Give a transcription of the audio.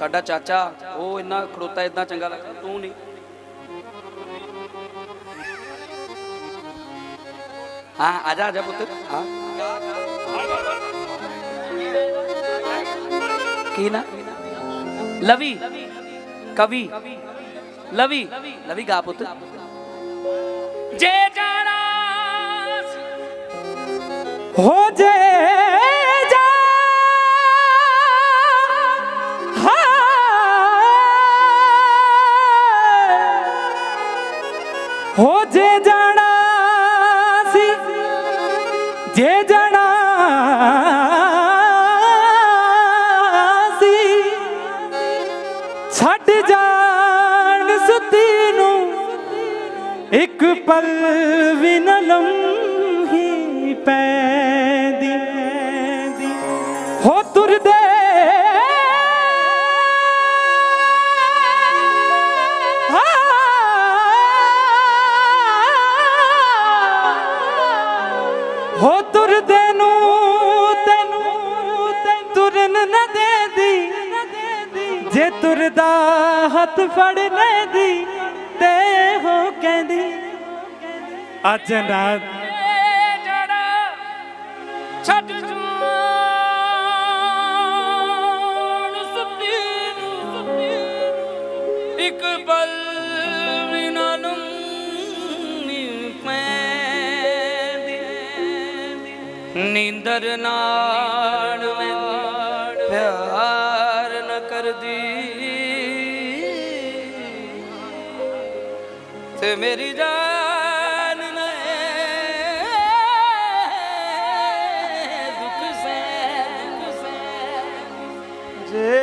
ਸਾਡਾ ਚਾਚਾ, ਉਹ ਇੰਨਾ ਖੜੋਤਾ ਇਦਾਂ ਚੰਗਾ ਲੱਗਦਾ, ਤੂੰ ਨਹੀਂ। ਹਾਂ, ਆ ਜਾ ਆ ਜਾ ਪੁੱਤ। ਹਾਂ। ਕੀ ਨਾ? ਲਵੀ। ਕਵੀ। ਲਵੀ। ਲਵੀ ਗਾ ਪੁੱਤ। ਜੇ ਜਾਣਾ ਹੋ ਜੇ ਛੱਡ ਜਾਣ ਸੁੱਤੀ ਨੂੰ, ਇੱਕ ਪਲ ਵੀ ਨ ਲੰਮੀ ਪੈਂਦੀ। ਹੋ ਤੁਰਦੇ। ਹੋ ਤੁਰਦੇ ਨੂੰ। ਜੇ ਤੁਰਦਾ ਹੱਥ ਫੜ ਲੈਦੀ ਤੇ ਹੋ ਕਹਿੰਦੀ ਅੱਜ ਨਾ ਜੜਾ ਛੱਡ ਜਾਣ ਸੁੱਤੀ ਨੂੰ। ਸੁੱਤੀ ਨੂੰ ਇੱਕ ਪਲ ਵੀ ਨਾ ਲੰਮੀ ਪੈਂਦੀ। ਨੀਂਦਰ ਨਾਲ ਮੈਂ ਪਿਆਰ ਤੇ ਮੇਰੀ ਜਾਨ ਨੇ ਦੁੱਖ ਸਹਿ। ਜੇ